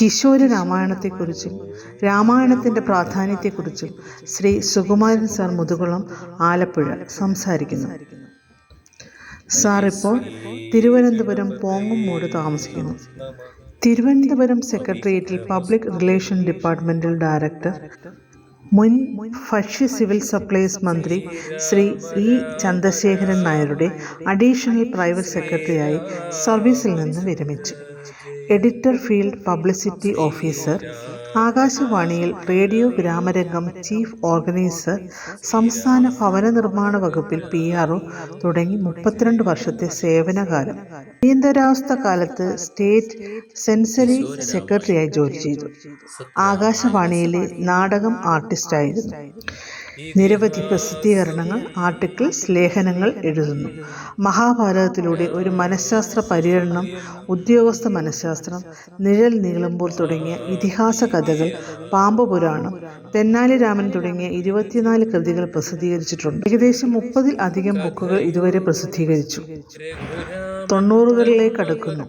കിശോര രാമായണത്തെക്കുറിച്ചും രാമായണത്തിന്റെ പ്രാധാന്യത്തെക്കുറിച്ചും ശ്രീ സുകുമാരൻ സാർ മുതുകുളം ആലപ്പുഴ സംസാരിക്കുന്നു. സാർ ഇപ്പോൾ തിരുവനന്തപുരം പോങ്ങുമൂട് താമസിക്കുന്നു. തിരുവനന്തപുരം സെക്രട്ടേറിയറ്റിൽ പബ്ലിക് റിലേഷൻ ഡിപ്പാർട്ട്മെന്റിൽ ഡയറക്ടർ മുൻ ഭക്ഷ്യ സിവിൽ സപ്ലൈസ് മന്ത്രി ശ്രീ ഇ ചന്ദ്രശേഖരൻ നായരുടെ അഡീഷണൽ പ്രൈവറ്റ് സെക്രട്ടറിയായി സർവീസിൽ നിന്ന് വിരമിച്ചു. എഡിറ്റർ ഫീൽഡ് പബ്ലിസിറ്റി ഓഫീസർ ആകാശവാണിയിൽ റേഡിയോ ഗ്രാമരംഗം ചീഫ് ഓർഗനൈസർ സംസ്ഥാന ഭവന നിർമ്മാണ വകുപ്പിൽ പി ആർ ഒ തുടങ്ങി മുപ്പത്തിരണ്ട് വർഷത്തെ സേവനകാലം. അടിയന്തരാവസ്ഥ കാലത്ത് സ്റ്റേറ്റ് സെൻസറി സെക്രട്ടറിയായി ജോലി ചെയ്തു. ആകാശവാണിയിലെ നാടകം ആർട്ടിസ്റ്റായിരുന്നു. നിരവധി പ്രസിദ്ധീകരണങ്ങൾ ആർട്ടിക്കിൾസ് ലേഖനങ്ങൾ എഴുതുന്നു. മഹാഭാരതത്തിലൂടെ ഒരു മനഃശാസ്ത്ര പര്യടനം ഉദ്യോഗസ്ഥ മനഃശാസ്ത്രം നിഴൽ നീളുമ്പോൾ തുടങ്ങിയ ഇതിഹാസ കഥകൾ പാമ്പ് പുരാണം തെന്നാലി രാമൻ തുടങ്ങിയ ഇരുപത്തിനാല് കൃതികൾ പ്രസിദ്ധീകരിച്ചിട്ടുണ്ട്. ഏകദേശം മുപ്പതിൽ അധികം ബുക്കുകൾ ഇതുവരെ പ്രസിദ്ധീകരിച്ചു. തൊണ്ണൂറുകളിലേക്ക് അടുക്കുന്നു.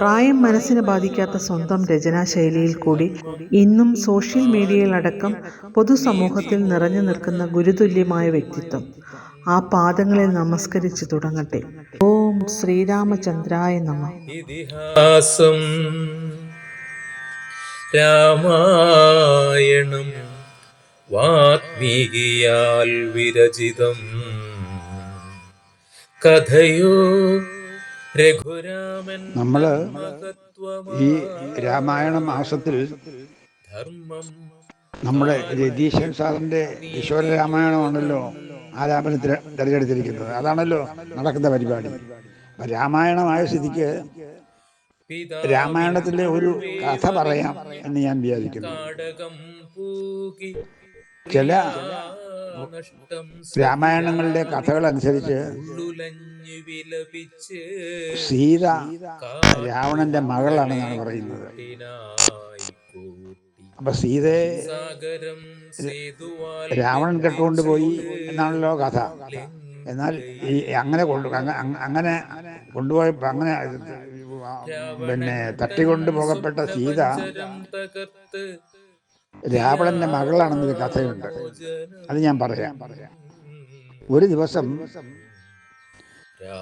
പ്രായം മനസ്സിനെ ബാധിക്കാത്ത സ്വന്തം രചനാശൈലിയിൽ കൂടി ഇന്നും സോഷ്യൽ മീഡിയയിലടക്കം പൊതുസമൂഹത്തിൽ നിറഞ്ഞു നിൽക്കുന്ന ഗുരുതുല്യമായ വ്യക്തിത്വം. ആ പാദങ്ങളെ നമസ്കരിച്ച് തുടങ്ങട്ടെ. ഓം ശ്രീരാമചന്ദ്രായ നമ. ഇതിഹാസം രാമായണം വാത്മീകിയാൽ വിരചിതം. കഥയോ രഘുരാമൻ നമ്മൾ ഈ രാമായണ മാസത്തിൽ ധർമ്മം നമ്മുടെ രതീശൻ സാറിന്റെ ഈശ്വര രാമായണമാണല്ലോ ആലാപനത്തിന് തിരഞ്ഞെടുത്തിരിക്കുന്നത്. അതാണല്ലോ നടക്കുന്ന പരിപാടി. അപ്പൊ രാമായണമായ സ്ഥിതിക്ക് രാമായണത്തിലെ ഒരു കഥ പറയാം എന്ന് ഞാൻ വിചാരിക്കുന്നു. ചില രാമായണങ്ങളുടെ രാമായണങ്ങളിലെ കഥകൾ അനുസരിച്ച് സീത രാവണന്റെ മകളാണെന്നാണ് പറയുന്നത്. അപ്പൊ സീതയെ രാവണൻ കെട്ടുകൊണ്ട് പോയി എന്നാണല്ലോ കഥ. എന്നാൽ ഈ അങ്ങനെ കൊണ്ടു അങ്ങ- അങ്ങ- അങ്ങനെ കൊണ്ടുപോയപ്പോ അങ്ങനെ പിന്നെ തട്ടിക്കൊണ്ടു പോകപ്പെട്ട സീത രാവണന്റെ മകളാണെന്നൊരു കഥയുണ്ട്. അത് ഞാൻ പറയാം. ഒരു ദിവസം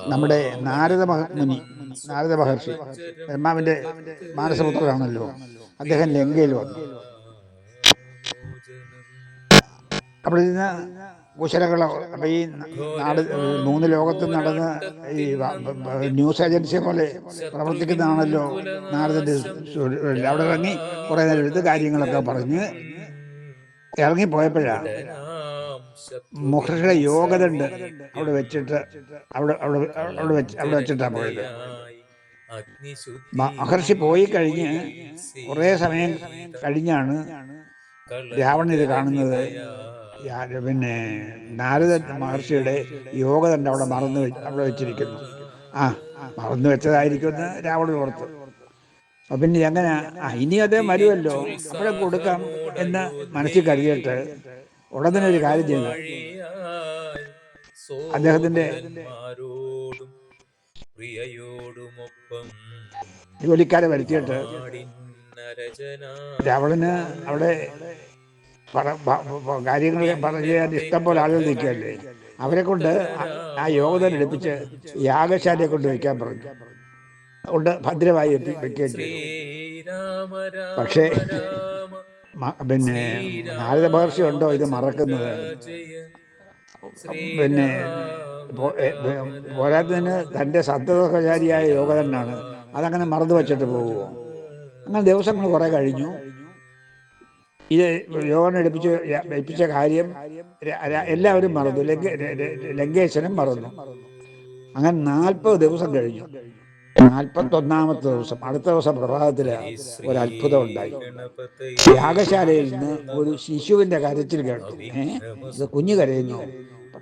നമ്മുടെ നാരദ മഹ- മുനി നാരദ മഹർഷി ബ്രഹ്മാവിന്റെ മാനസപുത്രനാണല്ലോ. അദ്ദേഹം ലങ്കയിൽ വന്നു. അവിടെ നിന്ന് കുശലകളോ അപ്പം ഈ നാട് മൂന്ന് ലോകത്ത് നടന്ന് ഈ ന്യൂസ് ഏജൻസിയെ പോലെ പ്രവർത്തിക്കുന്നതാണല്ലോ നാരദന്റെ അവിടെ ഇറങ്ങി കുറേ നേരം എടുത്ത് കാര്യങ്ങളൊക്കെ പറഞ്ഞ് ഇറങ്ങിപ്പോയപ്പോഴാണ് മുഹർഷിയുടെ യോഗതണ്ട് അവിടെ വെച്ചിട്ട് അവിടെ അവിടെ അവിടെ വെച്ച് അവിടെ വെച്ചിട്ടാണ് പോയത്. മഹർഷി പോയി കഴിഞ്ഞ് കുറേ സമയം കഴിഞ്ഞാണ് രാവണൻ ഇത് കാണുന്നത് പിന്നെ നാരദ മഹർഷിയുടെ യോഗ തന്നെ അവിടെ മറന്നു അവിടെ വെച്ചിരിക്കുന്നു. ആ മറന്നു വെച്ചതായിരിക്കുമെന്ന് രാവണൻ ഓർത്തു. അപ്പൊ പിന്നെ എങ്ങനെ? ആ ഇനി അദ്ദേഹം വരുമല്ലോ. അവിടെ കൊടുക്കാം എന്ന് മനസ്സിൽ കരുതിയിട്ട് ഉടനെ ഒരു കാര്യം ചെയ്യുന്നു. അദ്ദേഹത്തിന്റെ ജോലിക്കാരെ വരുത്തിയിട്ട് രാവണന് അവിടെ കാര്യങ്ങൾ പറഞ്ഞു ചെയ്യാൻ ഇഷ്ടം പോലെ ആളുകൾ നിൽക്കുകയല്ലേ? അവരെ കൊണ്ട് ആ- യോഗത എടുപ്പിച്ച് യാഗശാലയെ കൊണ്ട് വയ്ക്കാൻ പറഞ്ഞു. കൊണ്ട് ഭദ്രമായി എത്തി വെക്കുകയും ചെയ്തു പക്ഷേ പിന്നെ നാരദ മഹർഷി ഉണ്ടോ ഇത് മറക്കുന്നത്? പിന്നെ പോരാത്തതിന് തന്റെ സത്യസഹചാരിയായ യോഗതനാണ് അതങ്ങനെ മറന്നു വെച്ചിട്ട് പോകുമോ അങ്ങനെ ദിവസങ്ങൾ കുറെ കഴിഞ്ഞു. ഇത് യോഗം എടുപ്പിച്ച് എടുപ്പിച്ച ഏൽപ്പിച്ച കാര്യം എല്ലാവരും മറന്നു. ലങ്കേശനും മറന്നു. അങ്ങനെ നാൽപ്പത് ദിവസം കഴിഞ്ഞു. നാൽപ്പത്തൊന്നാമത്തെ ദിവസം അടുത്ത ദിവസം പ്രഭാതത്തിൽ ഒരു അത്ഭുതം ഉണ്ടായി യാഗശാലയിൽ നിന്ന് ഒരു ശിശുവിന്റെ കരച്ചിൽ കേട്ടു. ഏഹ് ഇത് കുഞ്ഞു കരയുന്നു.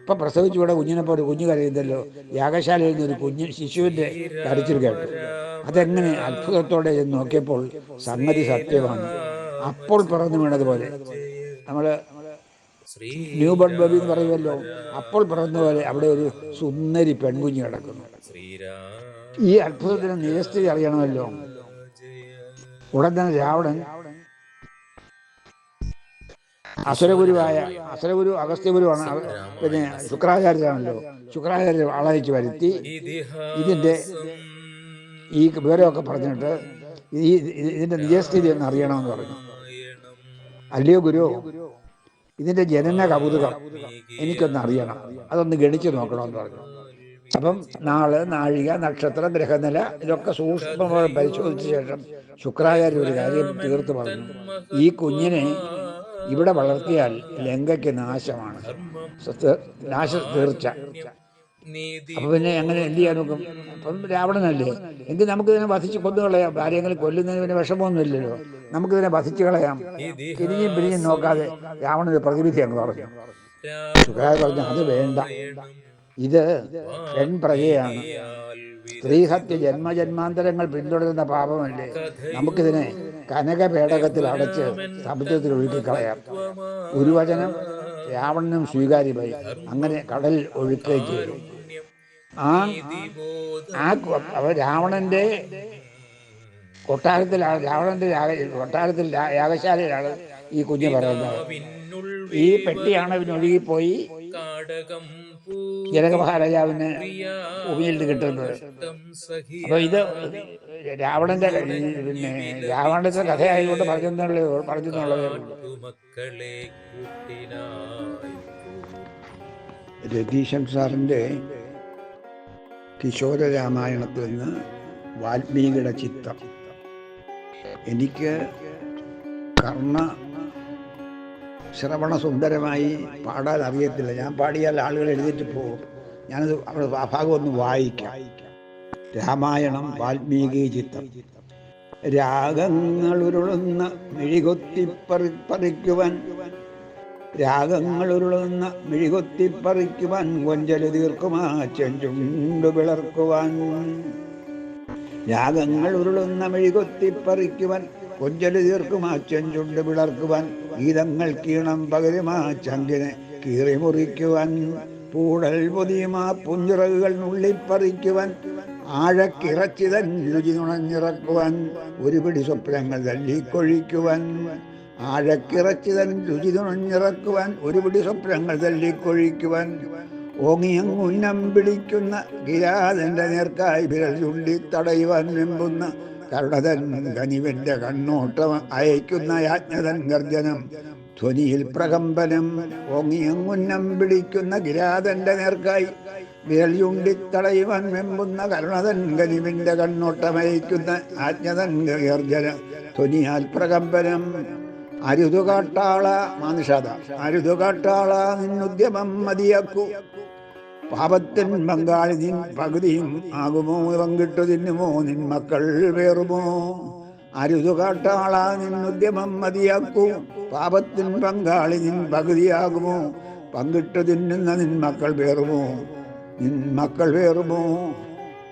ഇപ്പൊ പ്രസവിച്ചു കൂടെ കുഞ്ഞിനെ പോലെ കുഞ്ഞു കരയുന്നല്ലോ. യാഗശാലയിൽ നിന്ന് ഒരു കുഞ്ഞു ശിശുവിന്റെ കരച്ചിൽ കേട്ടു. അതെങ്ങനെ അത്ഭുതത്തോടെ ചെന്ന് നോക്കിയപ്പോൾ സംഗതി സത്യമാണ്. അപ്പോൾ പിറന്നു വീണതുപോലെ. നമ്മൾ ശ്രീ ന്യൂ ബോൺ ബേബി എന്ന് പറയുമല്ലോ. അപ്പോൾ പിറന്ന പോലെ അവിടെ ഒരു സുന്ദരി പെൺകുഞ്ഞ് കിടക്കുന്നു. ഈ അത്ഭുതത്തിന് നിരസ്ഥിതി അറിയണമല്ലോ. ഉടൻ തന്നെ രാവണൻ അസുരഗുരുവായ അസുരഗുരു അഗസ്ത്യഗുരുവാണ് പിന്നെ ശുക്രാചാര്യരാണല്ലോ. ശുക്രാചാര്യ ആളയച്ച് വരുത്തി. ഇതിന്റെ ഈ വിവരമൊക്കെ പറഞ്ഞിട്ട് ഈ ഇത് ഇതിന്റെ നിജസ്ഥിതി ഒന്ന് അറിയണമെന്ന് പറഞ്ഞു. അല്ലയോ ഗുരു? ഇതിന്റെ ജനന കൗതുകം എനിക്കൊന്ന് അറിയണം. അതൊന്ന് ഗണിച്ചു നോക്കണമെന്ന് പറഞ്ഞു. അപ്പം നാൾ നാഴിക നക്ഷത്രം ഗ്രഹനില ഇതൊക്കെ സൂക്ഷ്മമായി പരിശോധിച്ച ശേഷം ശുക്രാചാര്യ ഒരു കാര്യം തീർത്ത് പറഞ്ഞു. ഈ കുഞ്ഞിനെ ഇവിടെ വളർത്തിയാൽ ലങ്കയ്ക്ക് നാശമാണ്. നാശ തീർച്ച. അപ്പൊ പിന്നെ എങ്ങനെ എന്ത് ചെയ്യാൻ നോക്കും? അപ്പം രാവണനല്ലേ? എങ്കിൽ നമുക്ക് ഇതിനെ വധിച്ച് കൊന്നു കളയാം? ആരെങ്കിലും കൊല്ലുന്നതിന് പിന്നെ വിഷമമൊന്നും ഇല്ലല്ലോ നമുക്ക് ഇതിനെ വധിച്ചു കളയാം. തിരിഞ്ഞും പിരിഞ്ഞും നോക്കാതെ രാവണൻ പ്രതിവിധി അങ്ങ് പറഞ്ഞു. സുഖായ പറഞ്ഞു അത് വേണ്ട. ഇത് പെൺപ്രജയാണ്. സ്ത്രീഹത്യ ജന്മജന്മാന്തരങ്ങൾ പിന്തുടരുന്ന പാപമല്ലേ? നമുക്കിതിനെ കനകപേടകത്തിൽ അടച്ച് സമുദ്രത്തിൽ ഒഴുക്കിക്കളയാം. ഒരു വചനം രാവണനും സ്വീകാര്യമായി അങ്ങനെ കടൽ ഒഴുക്കുകയും ചെയ്തു. ആ ആ രാവണന്റെ കൊട്ടാരത്തിലാണ് രാവണന്റെ കൊട്ടാരത്തിൽ യാഗശാലയിലാണ് ഈ കുഞ്ഞ് പറയുന്നത്. ഈ പെട്ടിയാണ് അവനൊഴുകിപ്പോയി ജനക മഹാരാജാവിന് ഭൂമിയിൽ നിന്ന് കിട്ടുന്നത് അപ്പൊ ഇത് രാവണന്റെ പിന്നെ രാവണന്റെ കഥയായതുകൊണ്ട് പറഞ്ഞെന്നുള്ളത് പറഞ്ഞു ഉള്ളൂ. മക്കളെ കൂട്ടിനായി രതീശൻ സാറിന്റെ കിശോര രാമായണത്തിൽ നിന്ന് വാൽമീകിയുടെ ചിത്രം. എനിക്ക് കർണ ശ്രവണ സുന്ദരമായി പാടാൻ അറിയത്തില്ല. ഞാൻ പാടിയാൽ ആളുകൾ എഴുതിയിട്ട് പോകും. ഞാനത് അവിടെ ഭാഗം ഒന്ന് വായിക്കാം. രാമായണം വാൽമീകി ചിത്രം രാഗങ്ങൾ ഉരുളുന്ന മിഴികൊത്തി പറിക്കുവാൻ രാഗങ്ങളുരുളുന്ന മിഴികൊത്തിപ്പറിക്കുവാൻ കൊഞ്ചൽ തീർക്കുമാ ചെഞ്ചുണ്ടു വിളർക്കുവാൻ രാഗങ്ങൾ ഉരുളുന്ന മെഴുകൊത്തിപ്പറിക്കുവാൻ കൊഞ്ചൽ തീർക്കുമാ ചെഞ്ചുണ്ട് വിളർക്കുവാൻ ഗീതങ്ങൾ കീണം പകരുമാ ചങ്കിനെ കീറി മുറിക്കുവാൻ. പൂടൽ പൊതിയുമാ പുഞ്ചിറകുകൾ നുള്ളിപ്പറിക്കുവാൻ. ആഴക്കിറച്ചിതൻ രുചി നുണഞ്ഞിറക്കുവാൻ. ഒരു പിടി സ്വപ്നങ്ങൾ തല്ലിക്കൊഴിക്കുവാൻ ആഴക്കിറച്ചിതൻ രുചി നുണഞ്ഞിറക്കുവാൻ. ഒരു പിടി സ്വപ്നങ്ങൾ തല്ലിക്കൊഴിക്കുവാൻ ഓങ്ങിയങ്ങുന്നം പിടിക്കുന്ന ഗിരാതന്റെ നേർക്കായി വിരൽ ചുണ്ടി തടയുവാൻ വെമ്പുന്ന കരുണതൻ കനിവന്റെ കണ്ണോട്ടം അയക്കുന്ന യാജ്ഞതൻ ഗർജനം. ധ്വനിയിൽ പ്രകമ്പനം ഓങ്ങിയങ്ങുന്നം പിടിക്കുന്ന കിരാതന്റെ നേർക്കായി തടയുവാൻ വെമ്പുന്ന കരുണതൻ കനിവിന്റെ കണ്ണോട്ടമയക്കുന്ന ആജ്ഞതൻ ഗർജന. ധ്വനിയാൽ പ്രകമ്പനം അരുതുകാട്ടാള മാനുഷാദ. അരുതുകാട്ടാള നിന്നുദ്യമം മതിയാക്കൂ. പാപത്തിൻ പങ്കാളി നിൻ പകുതിയും ആകുമോ? പങ്കിട്ടു തിന്നുമോ? നിൻ മക്കൾ വേറുമോ? അരുതു നിൻ നിന്നുദ്യമം മതിയാക്കൂ. പാപത്തിൻ പങ്കാളി നിൻ പകുതിയാകുമോ? പങ്കിട്ടു തിന്നുന്ന നിൻ മക്കൾ വേറുമോ? നിൻ മക്കൾ വേറുമോ?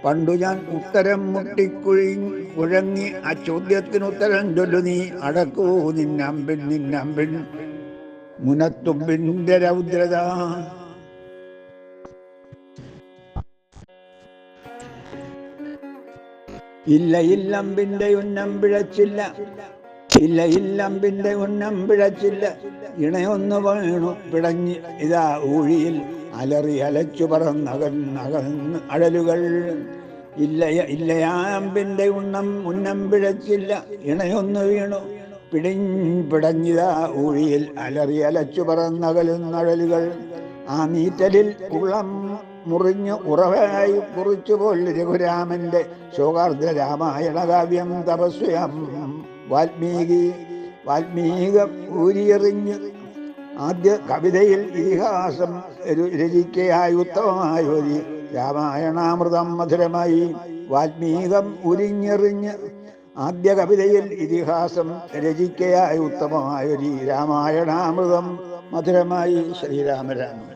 പണ്ടു ഞാൻ ഉത്തരം മുട്ടിക്കുഴി കുഴങ്ങി ആ ചോദ്യത്തിന് ഉത്തരം ചൊല്ലു. നീ അടക്കൂ. നിന്നമ്പിൻ നിന്നമ്പിൻ. മുനത്തുമ്പിന്റെ രൗദ്രത. ഇല്ല അമ്പിന്റെ ഉന്നം പിഴച്ചില്ല. ഇല്ല അമ്പിന്റെ ഉന്നം പിഴച്ചില്ല. ഇണയൊന്നു വീണു പിടഞ്ഞ് ഇതാ ഊഴിയിൽ അലറി അലച്ചു പറന്നകന്നകന്ന് അഴലുകൾ. ഇല്ല ഇല്ലയാമ്പിന്റെ ഉണ്ണം ഉന്നം പിഴച്ചില്ല. ഇണയൊന്നു വീണു പിടിഞ്ഞ് പിടഞ്ഞിതാ ഊഴിയിൽ അലറി അലച്ചു പറന്നകലുന്നഴലുകൾ ആ നീറ്റലിൽ ഉള്ളം മുറിഞ്ഞു ഉറവായി കുറിച്ചുപോൽ രഘുരാമന്റെ ശോകാർദ്ര രാമായണ കാവ്യം തപസ്വയം. വാൽമീകി വാൽമീക ഊരിയെറിഞ്ഞ് ആദ്യ കവിതയിൽ ഇതിഹാസം രചിക്കയായി ഉത്തമമായി ഒരു രാമായണാമൃതം മധുരമായി. വാൽമീകം ഉരിഞ്ഞെറിഞ്ഞ് ആദ്യ കവിതയിൽ ഇതിഹാസം രചിക്കയായി ഉത്തമമായ ഒരു രാമായണാമൃതം മധുരമായി. ശ്രീരാമരാമ